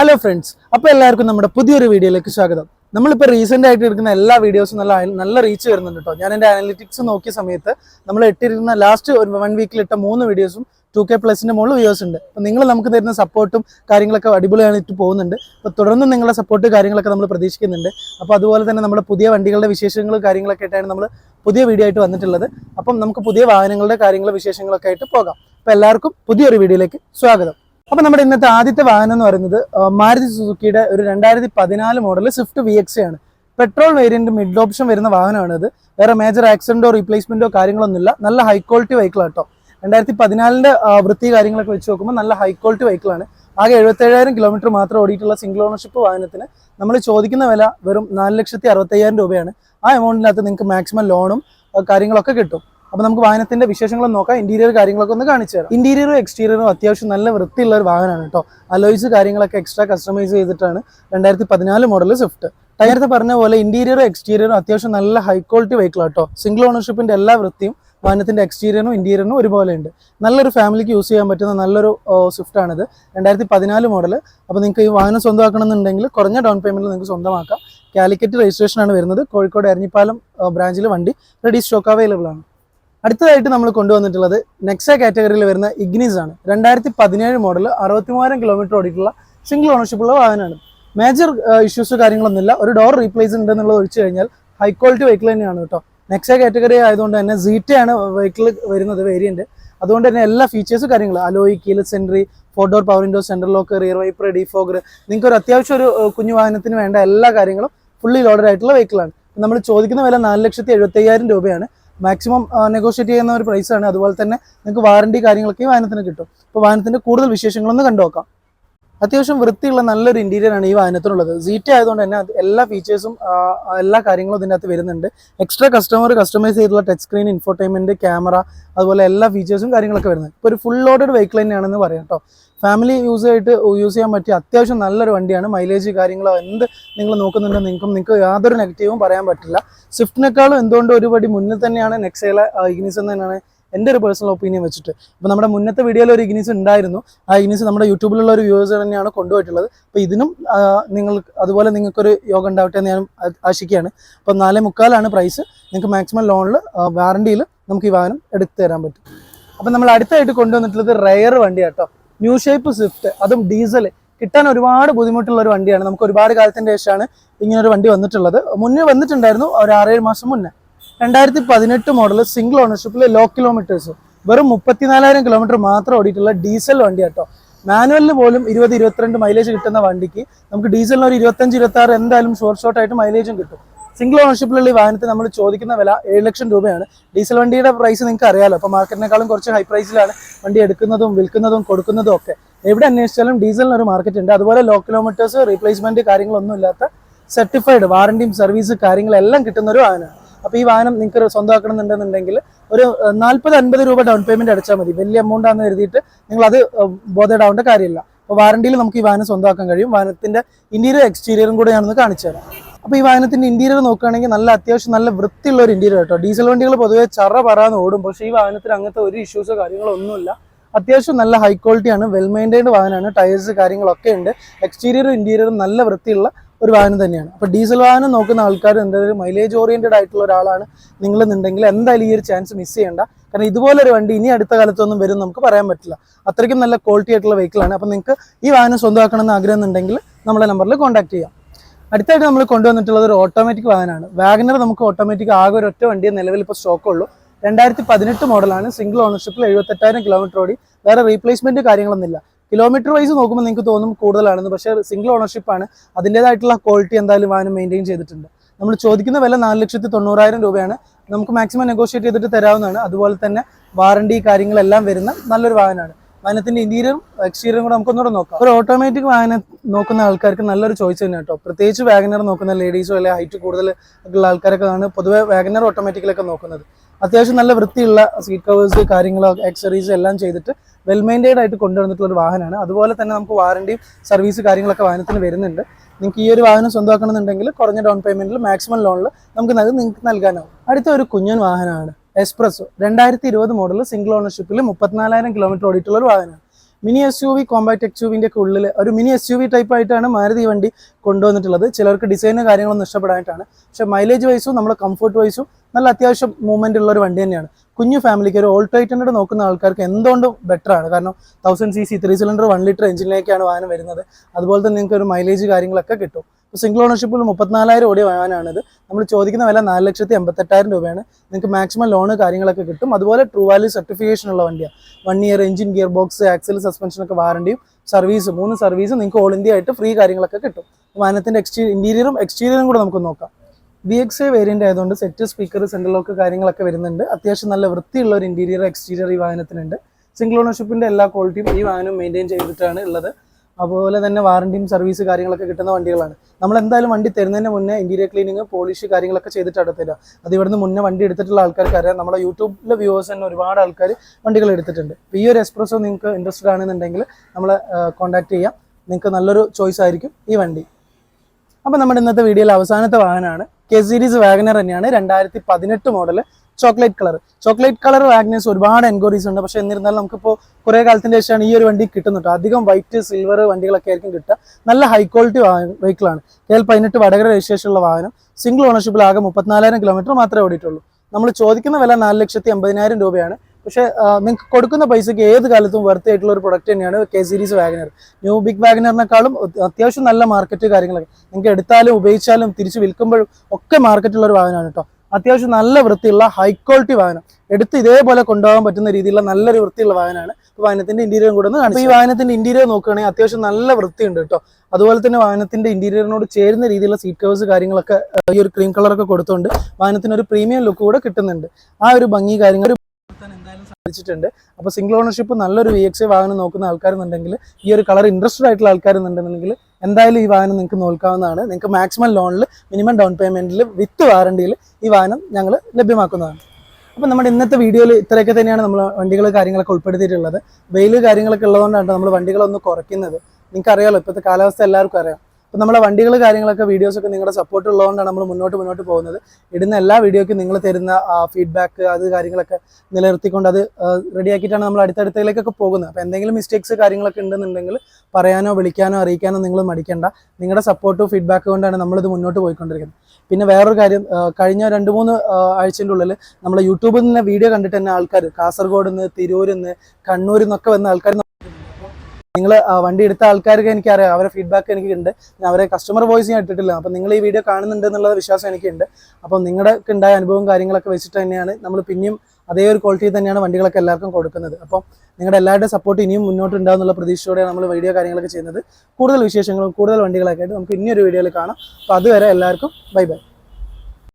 Hello friends അപ്പോൾ എല്ലാവർക്കും നമ്മുടെ പുതിയൊരു വീഡിയോയിലേക്ക് സ്വാഗതം. നമ്മളിപ്പോൾ റീസെന്റ് ആയിട്ട് എടുക്കുന്ന എല്ലാ വീഡിയോസും നല്ല നല്ല റീച്ച് വരുന്നുണ്ട് കേട്ടോ ഞാൻ എന്റെ അനലിറ്റിക്സ് നോക്കിയ സമയത്ത് നമ്മൾ ഇട്ടിരുന്ന ലാസ്റ്റ് ഒരു വൺ വീക്കിൽ ഇട്ട മൂന്ന് വീഡിയോസും ടു കെ പ്ലസിന്റെ മുകളിൽ വ്യൂസ് ഉണ്ട്. അപ്പോൾ നിങ്ങൾ നമുക്ക് തരുന്ന സപ്പോർട്ടും കാര്യങ്ങളൊക്കെ അടിപൊളിയായിട്ട് പോകുന്നുണ്ട്. അപ്പോൾ തുടർന്ന് നിങ്ങളുടെ സപ്പോർട്ട് കാര്യങ്ങളൊക്കെ നമ്മൾ പ്രതീക്ഷിക്കുന്നുണ്ട്. അപ്പോൾ അതുപോലെ തന്നെ നമ്മുടെ പുതിയ വണ്ടികളുടെ വിശേഷങ്ങളും കാര്യങ്ങളൊക്കെ ആയിട്ടാണ് നമ്മൾ പുതിയ വീഡിയോ ആയിട്ട് വന്നിട്ടുള്ളത്. അപ്പം നമുക്ക് പുതിയ വാഹനങ്ങളുടെ കാര്യങ്ങളും വിശേഷങ്ങളൊക്കെ ആയിട്ട് പോകാം. അപ്പോൾ എല്ലാവർക്കും പുതിയൊരു വീഡിയോയിലേക്ക് സ്വാഗതം. അപ്പൊ നമ്മുടെ ഇന്നത്തെ ആദ്യത്തെ വാഹനം എന്ന് പറയുന്നത് മാരുതി സുസുക്കിയുടെ ഒരു രണ്ടായിരത്തി പതിനാല് മോഡൽ സ്വിഫ്റ്റ് വി എക്സ് ആണ്. പെട്രോൾ വേരിയന്റ് മിഡ് ഓപ്ഷൻ വരുന്ന വാഹനമാണ് ഇത് വേറെ മേജർ ആക്സിഡന്റോ റീപ്ലേസ്മെന്റോ കാര്യങ്ങളൊന്നുമില്ല. നല്ല ഹൈ ക്വാളിറ്റി വെഹിക്കിൾ ആട്ടോ രണ്ടായിരത്തി പതിനാലിന്റെ വൃത്തി കാര്യങ്ങളൊക്കെ വെച്ച് നോക്കുമ്പോൾ നല്ല ഹൈ ക്വാളിറ്റി വെഹിക്കിളാണ് ആകെ എഴുപത്തേഴായിരം കിലോമീറ്റർ മാത്രം ഓടിയിട്ടുള്ള സിംഗിൾ ഓണർഷിപ്പ് വാഹനത്തിന് നമ്മൾ ചോദിക്കുന്ന വില വെറും നാല് ലക്ഷത്തി അറുപത്തയ്യായിരം രൂപയാണ്. ആ എമൗണ്ടിനകത്ത് നിങ്ങൾക്ക് മാക്സിമം ലോണും കാര്യങ്ങളൊക്കെ കിട്ടും. അപ്പൊ നമുക്ക് വാഹനത്തിന്റെ വിശേഷങ്ങളും നോക്കാം. ഇന്റീരിയർ കാര്യങ്ങളൊക്കെ ഒന്ന് കാണിച്ചു തരാം. ഇന്റീരിയറും എക്സ്റ്റീരിയറും അത്യാവശ്യം നല്ല വൃത്തിയുള്ള ഒരു വാഹനമാണ് കേട്ടോ. അലോയ്സ് കാര്യങ്ങളൊക്കെ എക്സ്ട്രാ കസ്റ്റമൈസ് ചെയ്തിട്ടാണ് രണ്ടായിരത്തി പതിനാല് മോഡൽ സ്വിഫ്റ്റ് നേരത്തെ പറഞ്ഞ പോലെ ഇന്റീരിയറും എക്സ്റ്റീരിയറും അത്യാവശ്യം നല്ല ഹൈ ക്വാളിറ്റി വെഹിക്കിൾ കേട്ടോ. സിംഗിൾ ഓണർഷിപ്പിന്റെ എല്ലാ വൃത്തിയും വാഹനത്തിന്റെ എക്സ്റ്റീരിയറും ഇന്റീരിയറും ഒരുപോലെ ഉണ്ട്. നല്ലൊരു ഫാമിലിക്ക് യൂസ് ചെയ്യാൻ പറ്റുന്ന നല്ലൊരു സ്വിഫ്റ്റ് ആണിത്. രണ്ടായിരത്തി പതിനാല് മോഡൽ അപ്പോൾ നിങ്ങൾക്ക് ഈ വാഹനം സ്വന്തമാക്കണമെന്നുണ്ടെങ്കിൽ കുറഞ്ഞ ഡൗൺ പേയ്മെന്റിൽ നിങ്ങൾക്ക് സ്വന്തമാക്കാം. കാലിക്കറ്റ് രജിസ്ട്രേഷൻ ആണ് വരുന്നത്. കോഴിക്കോട് എരഞ്ഞിപ്പാലം ബ്രാഞ്ചിൽ വണ്ടി റെഡി സ്റ്റോക്ക് അവൈലബിൾ ആണ്. അടുത്തതായിട്ട് നമ്മൾ കൊണ്ടുവന്നിട്ടുള്ളത് നെക്സ കാറ്റഗറിയിൽ വരുന്ന ഇഗ്നിസ് ആണ്. രണ്ടായിരത്തി പതിനേഴ് മോഡൽ അറുപത്തി മൂവായിരം കിലോമീറ്റർ ഓടിയിട്ടുള്ള സിംഗിൾ ഓണർഷിപ്പ് ഉള്ള വാഹനമാണ്. മേജർ ഇഷ്യൂസ് കാര്യങ്ങളൊന്നുമില്ല. ഒരു ഡോർ റീപ്ലേസ് ഉണ്ട് എന്നുള്ളത് ഒഴിച്ചു കഴിഞ്ഞാൽ ഹൈ ക്വാളിറ്റി വെഹിക്കിൾ തന്നെയാണ് കേട്ടോ. നെക്സ കാറ്റഗറി ആയതുകൊണ്ട് തന്നെ സീറ്റ ആണ് വെഹിക്കിൾ വരുന്നത് വേരിയന്റ് അതുകൊണ്ട് തന്നെ എല്ലാ ഫീച്ചേഴ്സും കാര്യങ്ങൾ alloy wheel sentry four door power window central lock rear wiper defogger നിങ്ങൾക്ക് ഒരു അത്യാവശ്യം ഒരു കുഞ്ഞു വാഹനത്തിന് വേണ്ട എല്ലാ കാര്യങ്ങളും ഫുള്ളി ലോഡഡ് ആയിട്ടുള്ള വെഹിക്കിളാണ് നമ്മൾ ചോദിക്കുന്ന വില നാല് ലക്ഷത്തി എഴുപത്തി അയ്യായിരം രൂപയാണ്. മാക്സിമം നെഗോഷിയേറ്റ് ചെയ്യുന്ന ഒരു പ്രൈസ് ആണ്. അതുപോലെ തന്നെ നിങ്ങൾക്ക് വാറണ്ടി കാര്യങ്ങളൊക്കെ വാഹനത്തിന് കിട്ടും. അപ്പോൾ വാഹനത്തിന്റെ കൂടുതൽ വിശേഷങ്ങളൊന്ന് കണ്ടുനോക്കാം അത്യാവശ്യം വൃത്തിയുള്ള നല്ലൊരു ഇന്റീരിയർ ആണ് ഈ വാഹനത്തിനുള്ളത്. സീറ്റ് ആയതുകൊണ്ട് തന്നെ എല്ലാ ഫീച്ചേഴ്സും എല്ലാ കാര്യങ്ങളും ഇതിനകത്ത് വരുന്നുണ്ട്. എക്സ്ട്രാ കസ്റ്റമർ കസ്റ്റമൈസ് ചെയ്തുള്ള ടച്ച് സ്ക്രീൻ ഇൻഫോർടൈൻമെന്റ് ക്യാമറ അതുപോലെ എല്ലാ ഫീച്ചേഴ്സും കാര്യങ്ങളൊക്കെ വരുന്നത് ഇപ്പോൾ ഒരു ഫുൾ ലോഡഡ് വെഹിക്കിൾ തന്നെയാണെന്ന് പറയാം കേട്ടോ. ഫാമിലി യൂസ് ആയിട്ട് യൂസ് ചെയ്യാൻ പറ്റിയ അത്യാവശ്യം നല്ലൊരു വണ്ടിയാണ്. മൈലേജ് കാര്യങ്ങളോ എന്ത് നിങ്ങൾ നോക്കുന്നുണ്ടോ നിങ്ങൾക്കും നിങ്ങൾക്ക് യാതൊരു നെഗറ്റീവും പറയാൻ പറ്റില്ല. സ്വിഫ്റ്റിനേക്കാളും എന്തുകൊണ്ട് ഒരുപടി മുന്നിൽ തന്നെയാണ് നെക്സയിലെ ഇഗ്നീസ് എന്ന് തന്നെയാണ് എന്റെ ഒരു പേഴ്സണൽ ഒപ്പീനിയൻ വെച്ചിട്ട്. അപ്പോൾ നമ്മുടെ മുന്നത്തെ വീഡിയോയിൽ ഒരു ഇഗ്നീസ് ഉണ്ടായിരുന്നു. ആ ഇഗ്നീസ് നമ്മുടെ യൂട്യൂബിലുള്ള ഒരു വ്യൂവേഴ്സ് തന്നെയാണ് കൊണ്ടുപോയിട്ടുള്ളത്. അപ്പോൾ ഇതിനും നിങ്ങൾ അതുപോലെ നിങ്ങൾക്കൊരു യോഗ ഉണ്ടാവട്ടെ എന്ന് ഞാൻ ആശിക്കുകയാണ്. അപ്പോൾ നാലേ മുക്കാലാണ് പ്രൈസ് നിങ്ങൾക്ക് മാക്സിമം ലോണിൽ വാറണ്ടിയിൽ നമുക്ക് ഈ വാഹനം എടുത്തു തരാൻ പറ്റും. അപ്പോൾ നമ്മൾ അടുത്തായിട്ട് കൊണ്ടുവന്നിട്ടുള്ളത് റയർ വണ്ടിയാട്ടോ ന്യൂ ഷേപ്പ് സ്വിഫ്റ്റ് അതും ഡീസൽ കിട്ടാൻ ഒരുപാട് ബുദ്ധിമുട്ടുള്ള ഒരു വണ്ടിയാണ്. നമുക്ക് ഒരുപാട് കാലത്തിന്റെ ശേഷമാണ് ഇങ്ങനെ ഒരു വണ്ടി വന്നിട്ടുള്ളത്. മുന്നേ വന്നിട്ടുണ്ടായിരുന്നു ഒരു ആറേഴ് മാസം മുന്നേ. രണ്ടായിരത്തി പതിനെട്ട് മോഡൽ സിംഗിൾ ഓണർഷിപ്പിൽ ലോ കിലോമീറ്റേഴ്സ് വെറും മുപ്പത്തിനാലായിരം കിലോമീറ്റർ മാത്രം ഓടിയിട്ടുള്ള ഡീസൽ വണ്ടി കേട്ടോ മാനുവലിന് പോലും ഇരുപത് ഇരുപത്തിരണ്ട് മൈലേജ് കിട്ടുന്ന വണ്ടിക്ക് നമുക്ക് ഡീസലിന് ഒരു ഇരുപത്തഞ്ച് ഇരുപത്തി ആറ് എന്തായാലും ഷോർട്ട് ആയിട്ട് മൈലേജും കിട്ടും. സിംഗിൾ ഓണർഷിപ്പിലുള്ള ഈ വാഹനത്തിന് നമ്മൾ ചോദിക്കുന്ന വില ഏഴ് ലക്ഷം രൂപയാണ്. ഡീസൽ വണ്ടിയുടെ പ്രൈസ് നിങ്ങൾക്ക് അറിയാലോ. അപ്പോൾ മാർക്കറ്റിനേക്കാളും കുറച്ച് ഹൈ പ്രൈസിലാണ് വണ്ടി എടുക്കുന്നതും വിൽക്കുന്നതും കൊടുക്കുന്നതും ഒക്കെ. എവിടെ അന്വേഷിച്ചാലും ഡീസലിന് ഒരു മാർക്കറ്റ് ഉണ്ട്. അതുപോലെ ലോ കിലോമീറ്റേഴ്സ് റീപ്ലേസ്മെന്റ് കാര്യങ്ങളൊന്നും ഇല്ലാത്ത സർട്ടിഫൈഡ് വാറണ്ടിയും സർവീസ് കാര്യങ്ങളെല്ലാം കിട്ടുന്ന ഒരു വാഹനമാണ്. അപ്പോൾ ഈ വാഹനം നിങ്ങൾക്ക് സ്വന്തമാക്കണമെന്നുണ്ടെന്നുണ്ടെങ്കിൽ ഒരു നാൽപ്പത് അൻപത് രൂപ ഡൗൺ പേയ്മെന്റ് അടച്ചാൽ മതി. വലിയ എമൗണ്ട് ആണെന്ന് കരുതിയിട്ട് നിങ്ങൾ അത് ബോധേഡാവേണ്ട കാര്യമില്ല. അപ്പോൾ വാറണ്ടിയിൽ നമുക്ക് ഈ വാഹനം സ്വന്തമാക്കാൻ കഴിയും. വാഹനത്തിന്റെ ഇന്റീരിയർ എക്സ്റ്റീരിയറും കൂടെ ഞാനൊന്ന് കാണിച്ചു തരാം. അപ്പോൾ ഈ വാഹനത്തിന്റെ ഇന്റീരിയർ നോക്കുകയാണെങ്കിൽ നല്ല അത്യാവശ്യം നല്ല വൃത്തിയുള്ള ഒരു ഇന്റീരിയർ കേട്ടോ ഡീസൽ വണ്ടികൾ പൊതുവേ ചറ പറയാന്ന് ഓടും. പക്ഷേ ഈ വാഹനത്തിന് അങ്ങനത്തെ ഒരു ഇഷ്യൂസോ കാര്യങ്ങളോ ഒന്നുമില്ല. അത്യാവശ്യം നല്ല ഹൈ ക്വാളിറ്റിയാണ് വെൽ മെയിന്റൈൻഡ് വാഹനമാണ്. ടയേഴ്സ് കാര്യങ്ങളൊക്കെ ഉണ്ട്. എക്സ്റ്റീരിയറും ഇന്റീരിയറും നല്ല വൃത്തിയുള്ള ഒരു വാഹനം തന്നെയാണ്. അപ്പോൾ ഡീസൽ വാഹനം നോക്കുന്ന ആൾക്കാർ എന്തായാലും മൈലേജ് ഓറിയന്റഡ് ആയിട്ടുള്ള ഒരാളാണ് നിങ്ങളെന്നുണ്ടെങ്കിൽ എന്തായാലും ഈ ഒരു ചാൻസ് മിസ് ചെയ്യേണ്ട. കാരണം ഇതുപോലൊരു വണ്ടി ഇനി അടുത്ത കാലത്തൊന്നും വരും നമുക്ക് പറയാൻ പറ്റില്ല. അത്രയ്ക്കും നല്ല ക്വാളിറ്റി ആയിട്ടുള്ള വെഹിക്കിളാണ് അപ്പോൾ നിങ്ങൾക്ക് ഈ വാഹനം സ്വന്തമാക്കണം എന്ന് ആഗ്രഹം എന്നുണ്ടെങ്കിൽ നമ്മളെ നമ്പറിൽ കോൺടാക്ട് ചെയ്യാം. അടുത്തായിട്ട് നമ്മൾ കൊണ്ടുവന്നിട്ടുള്ളത് ഒരു ഓട്ടോമാറ്റിക് വാഹനമാണ്. വാഗനർ നമുക്ക് ഓട്ടോമാറ്റിക് ആകെ ഒരു ഒറ്റ വണ്ടിയെ നിലവിൽ ഇപ്പോൾ സ്റ്റോക്കുള്ളൂ രണ്ടായിരത്തി പതിനെട്ട് മോഡലാണ് സിംഗിൾ ഓണർഷിപ്പിൽ എഴുപത്തെട്ടായിരം കിലോമീറ്റർ ഓടി. വേറെ റീപ്ലേസ്മെന്റ് കാര്യങ്ങളൊന്നുമില്ല. കിലോമീറ്റർ വൈസ് നോക്കുമ്പോൾ നിങ്ങൾക്ക് തോന്നും കൂടുതലാണെന്ന് പക്ഷേ സിംഗിൾ ഓണർഷിപ്പാണ് അതിന്റെതായിട്ടുള്ള ക്വാളിറ്റി എന്തായാലും വാഹനം മെയിന്റെയിൻ ചെയ്തിട്ടുണ്ട്. നമ്മൾ ചോദിക്കുന്ന വില നാല് ലക്ഷത്തി തൊണ്ണൂറായിരം രൂപയാണ്. നമുക്ക് മാക്സിമം നെഗോഷിയേറ്റ് ചെയ്തിട്ട് തരാവുന്നതാണ്. അതുപോലെ തന്നെ വാറണ്ടി കാര്യങ്ങളെല്ലാം വരുന്ന നല്ലൊരു വാഹനമാണ്. വാഹനത്തിന്റെ ഇന്റീരിയറും എക്സ്റ്റീരിയറും കൂടെ നമുക്കൊന്നുകൂടെ നോക്കാം. ഒരു ഓട്ടോമാറ്റിക് വാഹനം നോക്കുന്ന ആൾക്കാർക്ക് നല്ലൊരു ചോയ്സ് തന്നെ കേട്ടോ. പ്രത്യേകിച്ച് വാഗനർ നോക്കുന്ന ലേഡീസോ അല്ലെങ്കിൽ ഹൈറ്റ് കൂടുതൽ ഉള്ള ആൾക്കാരൊക്കെ ആണ് പൊതുവെ വാഗനർ ഓട്ടോമാറ്റിക്കിലൊക്കെ നോക്കുന്നത്. അത്യാവശ്യം നല്ല വൃത്തിയുള്ള സീറ്റ് കവേഴ്സ് കാര്യങ്ങളോ ആക്സറീസ് എല്ലാം ചെയ്തിട്ട് വെൽ മെയിന്റൈൻഡ് ആയിട്ട് കൊണ്ടുവന്നിട്ടുള്ള ഒരു വാഹനമാണ്. അതുപോലെ തന്നെ നമുക്ക് വാറണ്ടിയും സർവീസ് കാര്യങ്ങളൊക്കെ വാഹനത്തിന് വരുന്നുണ്ട്. നിങ്ങൾക്ക് ഈ ഒരു വാഹനം സ്വന്തമാക്കണമെന്നുണ്ടെങ്കിൽ കുറഞ്ഞ ഡൗൺ പേയ്മെന്റിൽ മാക്സിമം ലോണിൽ നമുക്ക് നിങ്ങൾക്ക് നൽകാനാവും. അടുത്ത ഒരു കുഞ്ഞൻ വാഹനമാണ് എക്സ്പ്രസ്സോ രണ്ടായിരത്തി ഇരുപത് മോഡൽ സിംഗിൾ ഓണർഷിപ്പിൽ മുപ്പത്തിനാലായിരം കിലോമീറ്റർ ഓടിയിട്ടുള്ള ഒരു വാഹനമാണ്. Mini S U V compact X U വിന്റെ ഒക്കെ ഉള്ളിൽ ഒരു mini S U V type ആയിട്ടാണ് മാരുതി വണ്ടി കൊണ്ടുവന്നിട്ടുള്ളത്. ചിലർക്ക് ഡിസൈനും കാര്യങ്ങളൊന്നും ഇഷ്ടപ്പെടാനായിട്ടാണ് പക്ഷേ മൈലേജ് വൈസും നമ്മുടെ കംഫർട്ട് വൈസും നല്ല അത്യാവശ്യം മൂവ്മെന്റ് ഉള്ള ഒരു വണ്ടി തന്നെയാണ്. കുഞ്ഞു ഫാമിലിക്ക് ഒരു ഓൾട്ടോ നോക്കുന്ന ആൾക്കാർക്ക് എന്തുകൊണ്ടും ബെറ്റർ ആണ്. കാരണം thousand C C three cylinder one litre എഞ്ചിനിലേക്കാണ് വാഹനം വരുന്നത്. അതുപോലെ തന്നെ നിങ്ങൾക്ക് ഒരു മൈലേജ് കാര്യങ്ങളൊക്കെ കിട്ടും. സിംഗിൾ ഓണർഷിപ്പിൽ മുപ്പത്തിനാലായിരം ഓടിയ വാഹനമാണിത്. നമ്മൾ ചോദിക്കുന്ന വില നാല് ലക്ഷത്തി എൺപത്തെട്ടായിരം രൂപയാണ്. നിങ്ങൾക്ക് മാക്സിമം ലോൺ കാര്യങ്ങളൊക്കെ കിട്ടും. അതുപോലെ ട്രൂ വാല്യൂ സർട്ടിഫിക്കേഷൻ ഉള്ള വണ്ടിയാണ് one year engine gear box axle suspension ഒക്കെ വാറണ്ടിയും സർവീസ് മൂന്ന് സർവീസും നിങ്ങൾക്ക് ഓൾ ഇന്ത്യ ആയിട്ട് ഫ്രീ കാര്യങ്ങളൊക്കെ കിട്ടും. വാഹനത്തിന്റെ എക്സ്റ്റീ ഇന്റീരിയറും എക്സ്റ്റീരിയറും കൂടെ നമുക്ക് നോക്കാം. ബി എക്സ് എ വേരിയന്റ് ആയതുകൊണ്ട് സെറ്റ് സ്പീക്കർ സെൻട്രൽ ലോക്ക് കാര്യങ്ങളൊക്കെ വരുന്നുണ്ട്. അത്യാവശ്യം നല്ല വൃത്തിയുള്ള ഒരു ഇന്റീരിയർ എക്സ്റ്റീരിയർ ഈ വാഹനത്തിനുണ്ട്. സിംഗിൾ ഓണർഷിപ്പിന്റെ എല്ലാ ക്വാളിറ്റിയും ഈ വാഹനം മെയിന്റെയിൻ ചെയ്തിട്ടാണ് ഉള്ളത്. അതുപോലെ തന്നെ വാറണ്ടിയും സർവീസ് കാര്യങ്ങളൊക്കെ കിട്ടുന്ന വണ്ടികളാണ്. നമ്മൾ എന്തായാലും വണ്ടി തരുന്നതിന് മുന്നേ ഇന്റീരിയർ ക്ലീനിങ് പോളിഷ് കാര്യങ്ങളൊക്കെ ചെയ്തിട്ടാണ് തരിക അത് ഇവിടുന്ന് മുന്നേ വണ്ടി എടുത്തിട്ടുള്ള ആൾക്കാർക്ക് അറിയാം. നമ്മുടെ യൂട്യൂബിലെ വ്യൂവേഴ്സ് തന്നെ ഒരുപാട് ആൾക്കാർ വണ്ടികൾ എടുത്തിട്ടുണ്ട്. അപ്പോൾ ഈ ഒരു എക്സ്പ്രസോ നിങ്ങൾക്ക് ഇൻട്രസ്റ്റഡ് ആണെന്നുണ്ടെങ്കിൽ നമ്മളെ കോൺടാക്ട് ചെയ്യാം. നിങ്ങൾക്ക് നല്ലൊരു ചോയ്സ് ആയിരിക്കും ഈ വണ്ടി. അപ്പോൾ നമ്മുടെ ഇന്നത്തെ വീഡിയോയിൽ അവസാനത്തെ വാഹനമാണ്. കെ സീരീസ് വാഗനർ തന്നെയാണ്. രണ്ടായിരത്തി പതിനെട്ട് model chocolate colour chocolate colour WagonRs ഒരുപാട് എൻക്വയറീസ് ഉണ്ട്. പക്ഷെ എന്നിരുന്നാലും നമുക്കിപ്പോൾ കുറേ കാലത്തിന്റെ ശേഷമാണ് ഈ ഒരു വണ്ടി കിട്ടുന്നുണ്ട് അധികം വൈറ്റ് സിൽവർ വണ്ടികളൊക്കെ ആയിരിക്കും കിട്ടുക. നല്ല ഹൈ ക്വാളിറ്റി വെഹിക്കിളാണ് കെ എൽ പതിനെട്ട് വടകര രജിസ്ട്രേഷൻ ഉള്ള വാഹനം. സിംഗിൾ ഓണർഷിപ്പിൽ ആകെ മുപ്പത്തിനാലായിരം കിലോമീറ്റർ മാത്രമേ ഓടിയിട്ടുള്ളൂ. നമ്മൾ ചോദിക്കുന്ന വില നാല് ലക്ഷത്തി എൺപതിനായിരം രൂപയാണ്. പക്ഷേ നിങ്ങൾക്ക് കൊടുക്കുന്ന പൈസയ്ക്ക് ഏത് കാലത്തും വെർത്ത് ആയിട്ടുള്ള ഒരു പ്രൊഡക്റ്റ് തന്നെയാണ് K series WagonR new big വാഗനറിനേക്കാളും അത്യാവശ്യം നല്ല മാർക്കറ്റ് കാര്യങ്ങളൊക്കെ. നിങ്ങൾക്ക് എടുത്താലും ഉപയോഗിച്ചാലും തിരിച്ച് വിൽക്കുമ്പോഴും ഒക്കെ മാർക്കറ്റുള്ള ഒരു വാഹനമാണ് കേട്ടോ. അത്യാവശ്യം നല്ല വൃത്തിയുള്ള ഹൈ ക്വാളിറ്റി വാഹനം. എടുത്ത് ഇതേപോലെ കൊണ്ടുപോകാൻ പറ്റുന്ന രീതിയിലുള്ള നല്ലൊരു വൃത്തിയുള്ള വാഹനമാണ്. ഇപ്പോൾ വാഹനത്തിന്റെ ഇന്റീരിയറും കൂടെ ഒന്ന് കാണിച്ചു ഈ വാഹനത്തിന്റെ ഇന്റീരിയർ നോക്കുകയാണെങ്കിൽ അത്യാവശ്യം നല്ല വൃത്തിയുണ്ട് കേട്ടോ. അതുപോലെ തന്നെ വാഹനത്തിന്റെ ഇന്റീരിയറിനോട് ചേരുന്ന രീതിയിലുള്ള സീറ്റ് കവേഴ്സ് കാര്യങ്ങളൊക്കെ ഈ ഒരു ക്രീം കളറൊക്കെ കൊടുത്തുകൊണ്ട് വാഹനത്തിന് ഒരു പ്രീമിയം ലുക്ക് കൂടെ കിട്ടുന്നുണ്ട്. ആ ഒരു ഭംഗി കാര്യങ്ങൾ എന്തായാലും അപ്പോൾ സിംഗിൾ ഓണർഷിപ്പ് നല്ലൊരു വി എക്സ് വാഹനം നോക്കുന്ന ആൾക്കാരെന്നുണ്ടെങ്കിൽ ഈ ഒരു കളർ ഇൻട്രസ്റ്റഡ് ആയിട്ടുള്ള ആൾക്കാരെന്നുണ്ടെന്നുണ്ടെങ്കിൽ എന്തായാലും ഈ വാഹനം നിങ്ങൾക്ക് നോക്കാവുന്നതാണ്. നിങ്ങൾക്ക് മാക്സിമം ലോണിൽ മിനിമം ഡൗൺ പേയ്മെന്റിൽ വിത്ത് വാറണ്ടിയിൽ ഈ വാഹനം ഞങ്ങൾ ലഭ്യമാക്കുന്നതാണ്. അപ്പോൾ നമ്മുടെ ഇന്നത്തെ വീഡിയോയിൽ ഇത്രയൊക്കെ തന്നെയാണ് നമ്മൾ വണ്ടികൾ കാര്യങ്ങളൊക്കെ ഉൾപ്പെടുത്തിയിട്ടുള്ളത്. വെയിൽ കാര്യങ്ങളൊക്കെ ഉള്ളതുകൊണ്ടാണ് നമ്മൾ വണ്ടികളൊന്ന് കുറയ്ക്കുന്നത്. നിങ്ങൾക്ക് അറിയാലോ ഇപ്പോഴത്തെ കാലാവസ്ഥ എല്ലാവർക്കും അറിയാം. അപ്പോൾ നമ്മളെ വണ്ടികൾ കാര്യങ്ങളൊക്കെ വീഡിയോസൊക്കെ നിങ്ങളുടെ സപ്പോർട്ട് ഉള്ളതുകൊണ്ടാണ് നമ്മൾ മുന്നോട്ട് മുന്നോട്ട് പോകുന്നത്. ഇടുന്ന എല്ലാ വീഡിയോക്കും നിങ്ങൾ തരുന്ന ഫീഡ്ബാക്ക് അത് കാര്യങ്ങളൊക്കെ നിലനിർത്തിക്കൊണ്ട് അത് റെഡിയാക്കിയിട്ടാണ് നമ്മൾ അടുത്തടുത്തയിലേക്കൊക്കെ പോകുന്നത്. അപ്പോൾ എന്തെങ്കിലും മിസ്റ്റേക്സ് കാര്യങ്ങളൊക്കെ ഉണ്ടെന്നുണ്ടെങ്കിൽ പറയാനോ വിളിക്കാനോ അറിയിക്കാനോ നിങ്ങൾ മടിക്കേണ്ട. നിങ്ങളുടെ സപ്പോർട്ടും ഫീഡ്ബാക്ക് കൊണ്ടാണ് നമ്മളിത് മുന്നോട്ട് പോയിക്കൊണ്ടിരിക്കുന്നത്. പിന്നെ വേറൊരു കാര്യം കഴിഞ്ഞ രണ്ട് മൂന്ന് ആഴ്ചന്റെ ഉള്ളിൽ നമ്മളെ യൂട്യൂബിൽ നിന്ന് വീഡിയോ കണ്ടിട്ട് തന്നെ ആൾക്കാർ കാസർഗോഡ് നിന്ന് തിരൂരിൽ നിന്ന് കണ്ണൂരിൽ നിന്നൊക്കെ വന്ന ആൾക്കാർ നിങ്ങൾ വണ്ടി എടുത്ത ആൾക്കാർക്ക് എനിക്കറിയാം. അവരെ ഫീഡ്ബാക്ക് എനിക്കുണ്ട്. ഞാൻ അവരെ കസ്റ്റമർ വോയിസ് ഞാൻ ഇട്ടിട്ടില്ല. അപ്പം നിങ്ങൾ ഈ വീഡിയോ കാണുന്നുണ്ട് എന്നുള്ള വിശ്വാസം എനിക്കുണ്ട്. അപ്പം നിങ്ങളുടെ ഉണ്ടായ അനുഭവം കാര്യങ്ങളൊക്കെ വെച്ചിട്ട് തന്നെയാണ് നമ്മൾ പിന്നെയും അതേ ഒരു ക്വാളിറ്റി തന്നെയാണ് വണ്ടികളൊക്കെ എല്ലാവർക്കും കൊടുക്കുന്നത്. അപ്പം നിങ്ങളുടെ എല്ലാവരുടെയും സപ്പോർട്ട് ഇനിയും മുന്നോട്ട് ഉണ്ടാകുന്നുള്ള പ്രതീക്ഷയോടെയാണ് നമ്മൾ വീഡിയോ കാര്യങ്ങളൊക്കെ ചെയ്യുന്നത്. കൂടുതൽ വിശേഷങ്ങളും കൂടുതൽ വണ്ടികളൊക്കെ ആയിട്ട് നമുക്ക് ഇനിയൊരു വീഡിയോയിൽ കാണാം. അപ്പോൾ അതുവരെ എല്ലാവർക്കും ബൈ ബൈ